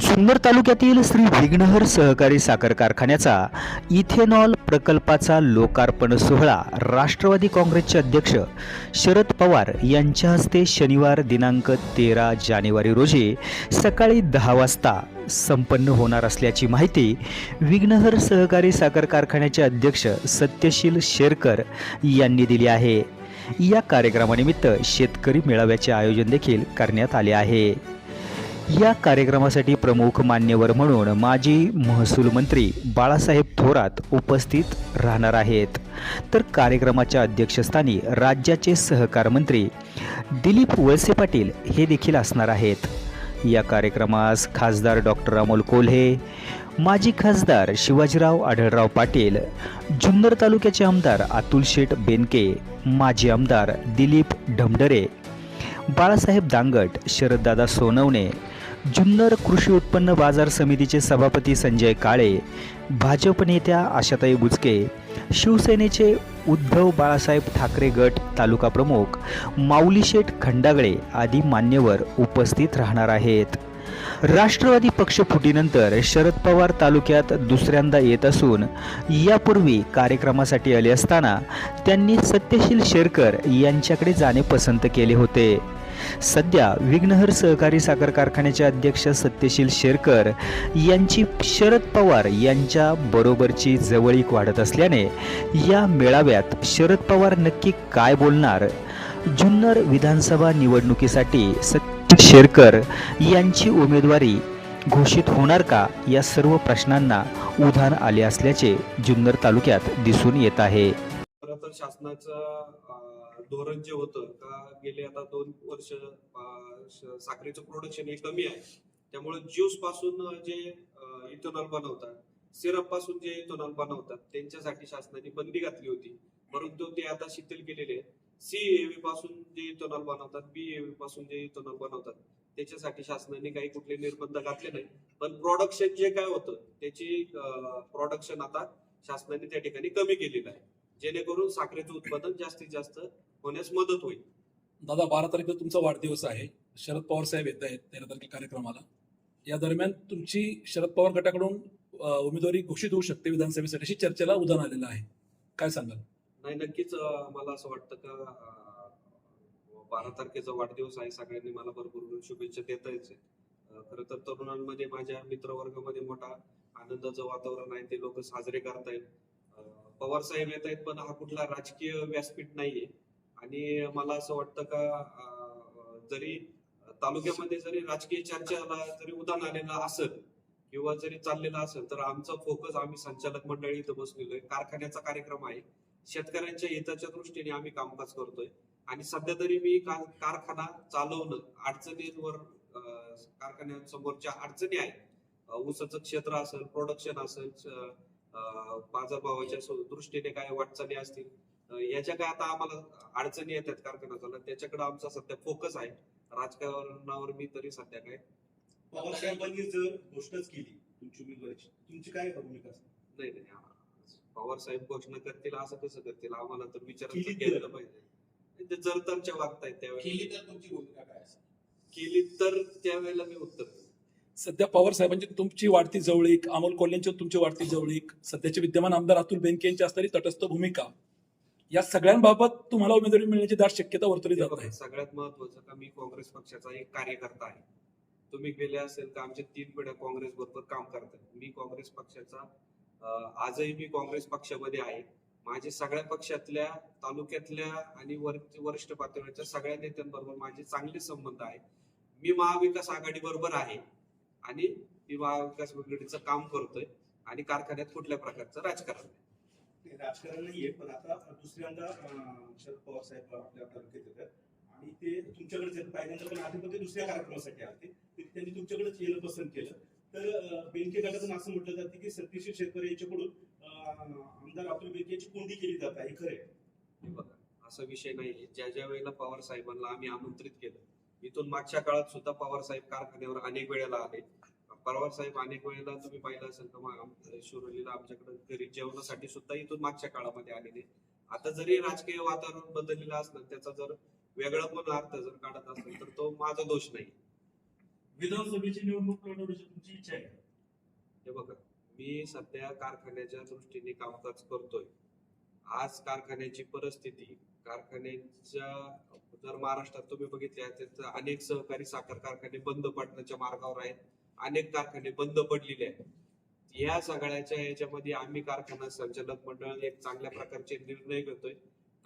जुन्नर तालुक्यातील श्री विघ्नहर सहकारी साखर कारखान्याचा इथेनॉल प्रकल्पाचा लोकार्पण सोहळा राष्ट्रवादी काँग्रेसचे अध्यक्ष शरद पवार यांच्या हस्ते शनिवार दिनांक तेरा जानेवारी रोजी सकाळी दहा वाजता संपन्न होणार असल्याची माहिती विघ्नहर सहकारी साखर कारखान्याचे अध्यक्ष सत्यशील शेरकर यांनी दिली आहे. या कार्यक्रमानिमित्त शेतकरी मेळाव्याचे आयोजन देखील करण्यात आले आहे. या कार्यक्रमासाठी प्रमुख मान्यवर म्हणून माजी महसूल मंत्री बाळासाहेब थोरात उपस्थित राहणार आहेत. तर कार्यक्रमाच्या अध्यक्षस्थानी राज्याचे सहकार मंत्री दिलीप वळसे पाटील हे देखील असणार आहेत. या कार्यक्रमास खासदार डॉक्टर अमोल कोल्हे माजी खासदार शिवाजीराव आढळराव पाटील जुन्नर तालुक्याचे आमदार अतुल शेठ बेनके माजी आमदार दिलीप ढमडरे बाळासाहेब दांगट शरददादा सोनवणे जुन्नर कृषी उत्पन्न बाजार समितीचे सभापती संजय काळे भाजप नेत्या आशाताई बुचके शिवसेनेचे उद्धव बाळासाहेब ठाकरे गट तालुका प्रमुख माऊलीशेठ खंडागळे आदी मान्यवर उपस्थित राहणार आहेत. राष्ट्रवादी पक्ष फुटीनंतर शरद पवार तालुक्यात दुसऱ्यांदा येत असून यापूर्वी कार्यक्रमासाठी आले असताना त्यांनी सत्यशील शेरकर यांच्याकडे जाणे पसंत केले होते. सध्या विघ्नहर सहकारी साखर कारखान्याचे अध्यक्ष सत्यशील शेरकर यांची शरद पवार यांच्या बरोबरची जवळीक वाढत असल्याने या मेळाव्यात शरद पवार नक्की काय बोलणार? जुन्नर विधानसभा निवडणुकीसाठी सत्यशील शेरकर यांची उमेदवारी घोषित होणार का? या सर्व प्रश्नांना उधाण आले असल्याचे जुन्नर तालुक्यात दिसून येत आहे. शासनाचं धोरण जे होतं का गेले आता दोन वर्ष साखरेचं प्रोडक्शन हे कमी आहे. त्यामुळे ज्यूसपासून जे इथेनॉल बनवतात सिरपपासून जे इथेनॉल बनवतात त्यांच्यासाठी शासनाने बंदी घातली होती. परंतु ते आता शिथिल केलेले सी एव्ही पासून जे इथेनॉल बनवतात बी एव्ही पासून जे इथेनॉल बनवतात त्याच्यासाठी शासनाने काही कुठले निर्बंध घातले नाही पण प्रोडक्शन जे काय होतं त्याची प्रोडक्शन आता शासनाने त्या ठिकाणी कमी केलेलं आहे. जेणेकरून साखरेचं उत्पादन जास्तीत जास्त होण्यास मदत होईल. दादा बारा तारखेला तुमचा वाढदिवस आहे. शरद पवार साहेब येत आहेत तेरा तारखेला कार्यक्रमाला. या दरम्यान तुमची शरद पवार गटाकडून उमेदवारी घोषित होऊ शकते विधानसभेसाठी अशी चर्चेला उदाहरण आलेलं आहे. काय सांगाल? नाही नक्कीच मला असं वाटतं का बारा तारखेचा वाढदिवस आहे. सगळ्यांनी मला भरपूर शुभेच्छा देता यायचे खरं तर तरुणांमध्ये माझ्या मित्रवर्गामध्ये मोठा आनंदाचं वातावरण आहे. ते लोक साजरे करतायत. पवार साहेब येत आहेत पण हा कुठला राजकीय व्यासपीठ नाहीये. आणि मला असं वाटतं का जरी तालुक्यामध्ये जरी राजकीय चर्चेला जरी उदाहरण आलेलं असेल किंवा जरी चाललेला असेल तर आमचा फोकस आम्ही संचालक मंडळी इथं बसलेलो आहे. कारखान्याचा कार्यक्रम आहे. शेतकऱ्यांच्या हिताच्या दृष्टीने आम्ही कामकाज करतोय. आणि सध्या तरी मी कारखाना चालवणं अडचणींवर कारखान्यांसमोरच्या अडचणी आहेत. ऊसाचं क्षेत्र असेल प्रोडक्शन असेल बाजारभावाच्या सो- दृष्टीने काय वाटचाली असतील याच्या काय आता आम्हाला अडचणी येतात कारखान्याचा त्याच्याकडे आमचा सध्या फोकस आहे राजकारणावर मी तरी सध्या काय पवार साहेबांनी जर घोषणाच केली तुमची उमेदवारीची तुमची काय भूमिका नाही नाही हा. पवार साहेब घोषणा करतील असं कसं करतील आम्हाला तर विचार केली तर. केलं पाहिजे ते जर तरच्या वागतायत त्यावेळेला केली तर तुमची भूमिका काय असेल केली तर त्यावेळेला मी उत्तर. सध्या पवार साहेबांची तुमची वाढती जवळीक अमोल कोल्ह्यांची तुमची वाढती जवळीक सध्याचे विद्यमान आमदार अतुल बेनके यांची असणारी तटस्थ भूमिका या सगळ्यांबाबत तुम्हाला उमेदवारी मिळण्याची दाट शक्यता वर्तवली जात आहे. सगळ्यात महत्वाचं का मी काँग्रेस पक्षाचा एक कार्यकर्ता आहे. तुम्ही गेले असेल तर आमच्या तीन पिढ्या काँग्रेस बरोबर काम करतात. मी काँग्रेस पक्षाचा आजही मी काँग्रेस पक्षामध्ये आहे. माझे सगळ्या पक्षातल्या तालुक्यातल्या आणि वर वरिष्ठ पातळीच्या सगळ्या नेत्यांबरोबर माझे चांगले संबंध आहेत मी महाविकास आघाडी बरोबर आहे. आणि महाविकास आघाडीचं काम करतोय आणि कारखान्यात कुठल्या प्रकारचं राजकारण नाही. ते राजकारण नाहीये पण आता दुसऱ्यांदा शरद पवार साहेब आपल्या तालुक्यात येतात. आणि ते तुमच्याकडे पहिल्यांदा पण आधी पण ते दुसऱ्या कार्यक्रमासाठी आले ते त्यांनी तुमच्याकडेच येणं पसंत केलं. तर गटातून असं म्हटलं जातं की सतीश शेतकरी यांच्याकडून आमदार अतुल यांची कोंडी केली जात आहे. हे खरं आहे. बघा असा विषय नाहीये. ज्या ज्या वेळेला पवार साहेबांना आम्ही आमंत्रित केलं इथून मागच्या काळात सुद्धा पवार साहेब कारखान्यावर अनेक वेळेला आले पवार साहेब अनेक वेळेला तुम्ही पाहिलं असेल तर शिरोलीला आमच्याकडे घरी जेवणासाठी सुद्धा इथून मागच्या काळामध्ये आलेले आता जरी राजकीय वातावरण बदललेलं असलं त्याचा जर वेगळा पण अर्थ जर काढत असेल तर तो माझा दोष नाही. विधानसभेची निवडणूक लढवण्याची तुमची इच्छा आहे? हे बघा मी सध्या कारखान्याच्या दृष्टीने कामकाज करतोय. आज कारखान्याची परिस्थिती कारखान्याच्या जर महाराष्ट्रात तुम्ही बघितले असेल तर अनेक सहकारी साखर कारखाने बंद पडण्याच्या मार्गावर आहेत. अनेक कारखाने बंद पडलेले आहेत. या सगळ्याच्या याच्यामध्ये आम्ही कारखाना संचालक मंडळ एक चांगल्या प्रकारचे निर्णय घेतोय.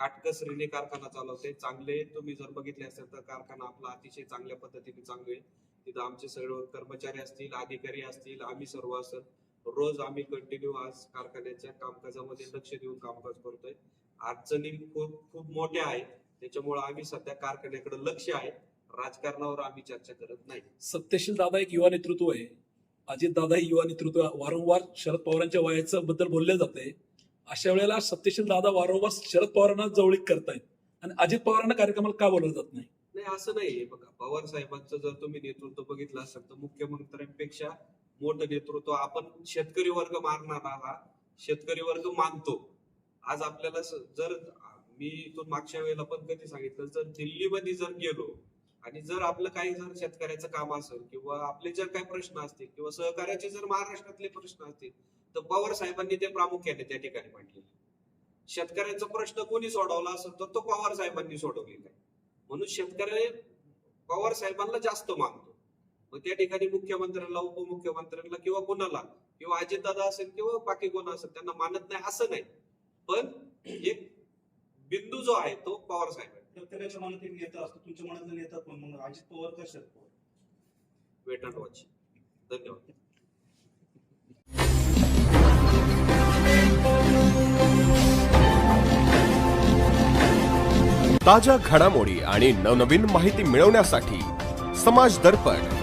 काटकसरीने कारखाना चालवते चांगले तुम्ही जर बघितले असेल तर कारखाना आपला अतिशय चांगल्या पद्धतीने चांगले आहे. तिथं आमचे सर्व कर्मचारी असतील अधिकारी असतील आम्ही सर्व असेल रोज आम्ही कंटिन्यू आज कारखान्याच्या कामकाजामध्ये लक्ष देऊन कामकाज करतोय. अडचणी खूप खूप मोठ्या आहेत. त्याच्यामुळे आम्ही सध्या कारखान्याकडे लक्ष आहे. राजकारणावर आम्ही चर्चा करत नाही. सत्यशील दादा एक युवा नेतृत्व आहे. अजित दादा हे युवा नेतृत्व वारंवार शरद पवारांच्या वयाचं बद्दल बोलले जाते. अशा वेळेला सत्यशील दादा वारंवार शरद पवारांना जवळीक करतायत. आणि अजित पवारांना कार्यक्रमाला का बोलवलं जात नाही? नाही असं नाही बघा पवार साहेबांचं जर तुम्ही नेतृत्व बघितलं असेल तर मुख्यमंत्र्यांपेक्षा मोठं नेतृत्व आपण शेतकरी वर्ग मारणारा हा शेतकरी वर्ग मानतो आज आपल्याला जर मी इथून मागच्या वेळेला पण कधी सांगितलं जर दिल्लीमध्ये जर गेलो आणि जर आपलं काही जर शेतकऱ्याचं काम असेल किंवा आपले जर काही प्रश्न असतील किंवा सहकार्याचे जर महाराष्ट्रातले प्रश्न असतील तर पवार साहेबांनी ते प्रामुख्याने त्या ठिकाणी मांडले शेतकऱ्यांचा प्रश्न कोणी सोडवला असेल तर तो पवार साहेबांनी सोडवलेला आहे. म्हणून शेतकरी पवार साहेबांना जास्त मानतो. मग त्या ठिकाणी मुख्यमंत्र्यांना उपमुख्यमंत्र्यांना किंवा कोणाला किंवा अजितदादा असेल किंवा बाकी कोण असेल त्यांना मानत नाही असं नाही. पण एक बिंदू जो आहे तो पवार साहेब आहे प्रत्येकाच्या मनात एक नेता असतो तुमच्या मनातला नेता कोण? म्हणून अजित पवार का Sharad Pawar? Wait and watch धन्यवाद. ताज्या घडामोडी आणि नवनवीन माहिती मिळवण्यासाठी समाज दर्पण.